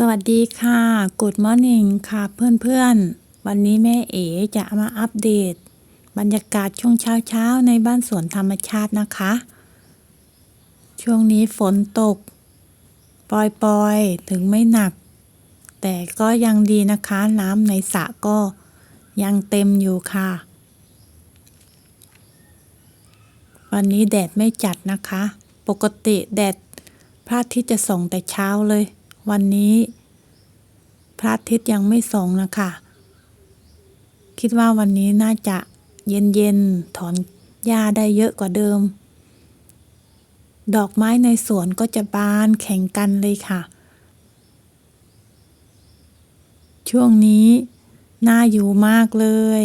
สวัสดีค่ะ Good Morning ค่ะเพื่อนๆ วันนี้แม่เอ๋จะมาอัปเดต บรรยากาศช่วงเช้าๆ ในบ้านสวนธรรมชาตินะคะ ช่วงนี้ฝนตก ปล่อยๆ ถึงไม่หนัก แต่ก็ยังดีนะคะ น้ำในสระก็ยังเต็มอยู่ค่ะ วันนี้แดดไม่จัดนะคะ ปกติแดดพระอาทิตย์จะส่องแต่เช้าเลย วันนี้ พระอาทิตย์ยังไม่ส่องนะคะ คิดว่าวันนี้น่าจะเย็นๆถอนหญ้าได้เยอะกว่าเดิม ดอกไม้ในสวนก็จะบานแข่งกันเลยค่ะ ช่วงนี้น่าอยู่มากเลย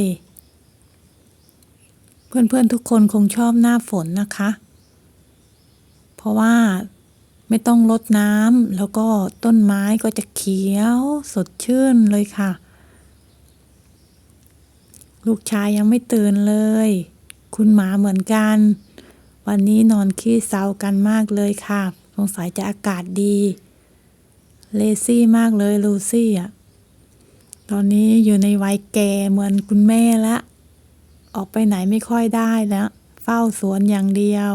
เพื่อนๆทุกคนคงชอบหน้าฝนนะคะ เพราะว่า ไม่ต้องรดน้ำแล้วก็ต้นไม้ก็จะเขียวสดชื่นเลยค่ะ ลูกชายยังไม่ตื่นเลย คุณหมาเหมือนกัน วันนี้นอนขี้เศร้ากันมากเลยค่ะ สงสัยจะอากาศดี เลซี่มากเลยลูซี่อะ ตอนนี้อยู่ในวัยแก่เหมือนคุณแม่ละ ออกไปไหนไม่ค่อยได้แล้ว เฝ้าสวนอย่างเดียว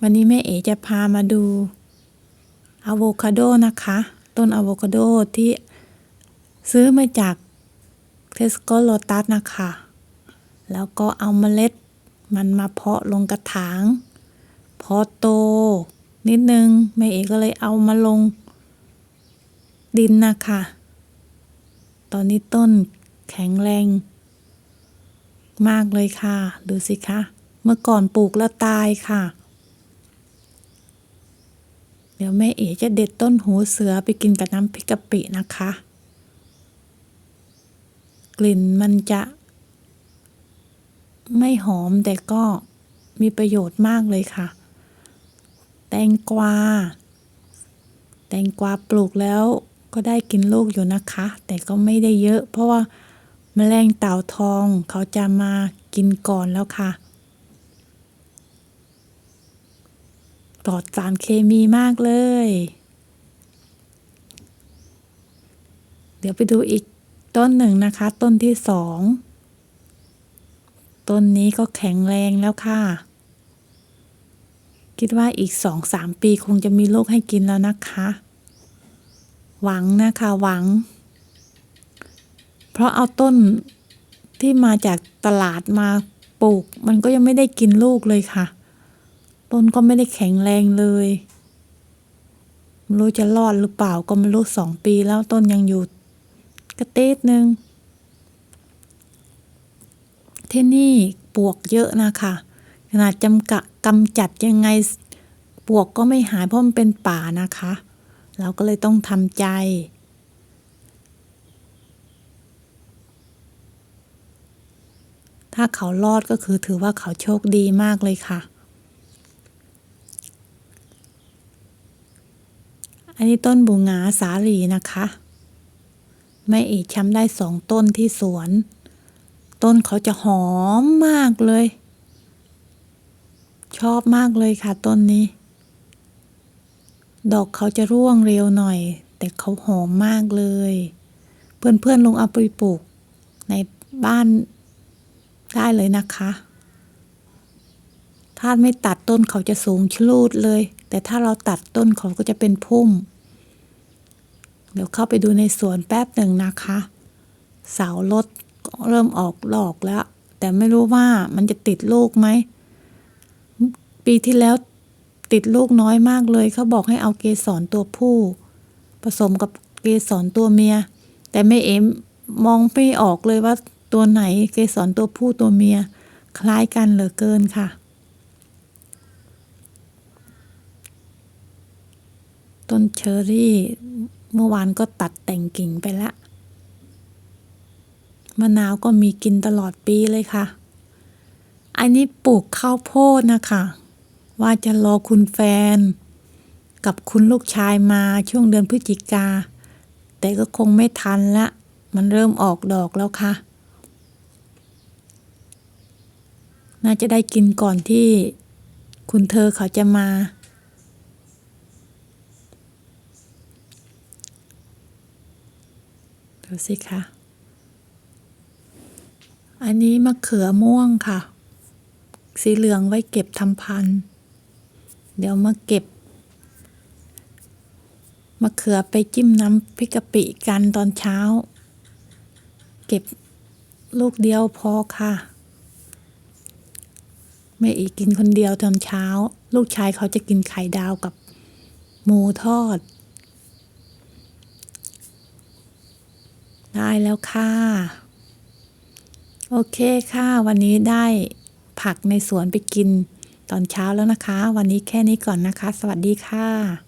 วันนี้แม่เอ๋จะพามาดูอะโวคาโดนะคะ ต้นอะโวคาโดที่ซื้อมาจากเทสโก้โลตัสนะคะ แล้วก็เอาเมล็ดมันมาเพาะลงกระถาง พอโต นิดนึง แม่เอ๋ก็เลยเอามาลงดินนะคะ ตอนนี้ต้นแข็งแรง มากเลยค่ะ ดูสิคะ เมื่อก่อนปลูกแล้วตายค่ะ เดี๋ยวแม่เอ๋จะเด็ดต้นหูเสือไปกินกับน้ำพริกกะปินะคะ กลิ่นมันจะ ไม่หอมแต่ก็มีประโยชน์มากเลยค่ะ แตงกวา แตงกวาปลูกแล้วก็ได้กินลูกอยู่นะคะ แต่ก็ไม่ได้เยอะ เพราะว่าแมลงเต่าทองเขาจะมากินก่อนแล้วค่ะ ปลอดสารเคมีมากเลย เดี๋ยวไปดูอีกต้นหนึ่งนะคะ ต้นที่สองต้นนี้ก็แข็งแรงแล้วค่ะ คิดว่าอีกสองสามปีคงจะมีลูกให้กินแล้วนะคะ หวังนะคะหวัง เพราะเอาต้นที่มาจากตลาดมาปลูก มันก็ยังไม่ได้กินลูกเลยค่ะ ต้นก็ไม่ได้แข็งแรงเลยไม่รู้จะรอดหรือเปล่าก็ไม่รู้สองปีแล้วต้นยังอยู่กระเต๊ดนึงที่นี่ปวกเยอะนะคะขนาดจำกะกำจัดยังไงปวกก็ไม่หายเพราะมันเป็นป่านะคะ เราก็เลยต้องทำใจ ถ้าเขารอดก็คือถือว่าเขาโชคดีมากเลยค่ะ อันนี้ต้นบูงาสาลีนะคะแม่เอกช้ำได้สองต้นที่สวน ต้นเขาจะหอมมากเลย ชอบมากเลยค่ะต้นนี้ ดอกเขาจะร่วงเร็วหน่อย แต่เขาหอมมากเลย เพื่อนๆลงเอาไปปลูกในบ้านได้เลยนะคะ ถ้าไม่ตัดต้นเขาจะสูงชลูดเลย แต่ถ้าเราตัดต้นเขาก็จะเป็นพุ่ม เดี๋ยวเข้าไปดูในสวนแป๊บหนึ่งนะคะ เสารถเริ่มออกหลอกแล้ว แต่ไม่รู้ว่ามันจะติดลูกไหม ปีที่แล้วติดลูกน้อยมากเลย เขาบอกให้เอาเกสรตัวผู้ ผสมกับเกสรตัวเมีย แต่ไม่เอ็มมองไม่ออกเลยว่าตัวไหนเกสรตัวผู้ตัวเมีย คล้ายกันเหลือเกินค่ะ ต้นเชอรี่ เมื่อวานก็ตัดแต่งกิ่งไปละ มะนาวก็มีกินตลอดปีเลยค่ะ อันนี้ปลูกข้าวโพดนะคะ ว่าจะรอคุณแฟน กับคุณลูกชายมาช่วงเดือนพฤศจิกา แต่ก็คงไม่ทันละ มันเริ่มออกดอกแล้วค่ะ น่าจะได้กินก่อนที่คุณเธอเขาจะมา ดูสิคะอันนี้มะเขือม่วงค่ะ สีเหลืองไว้เก็บทำพันธุ์เดี๋ยวมาเก็บมะเขือไปจิ้มน้ำพริกกะปิกันตอนเช้า เก็บลูกเดียวพอค่ะแม่อีกกินคนเดียวตอนเช้า ลูกชายเขาจะกินไข่ดาวกับหมูทอด ได้แล้วค่ะ โอเคค่ะ วันนี้ได้ผักในสวนไปกินตอนเช้าแล้วนะคะ วันนี้แค่นี้ก่อนนะคะ สวัสดีค่ะ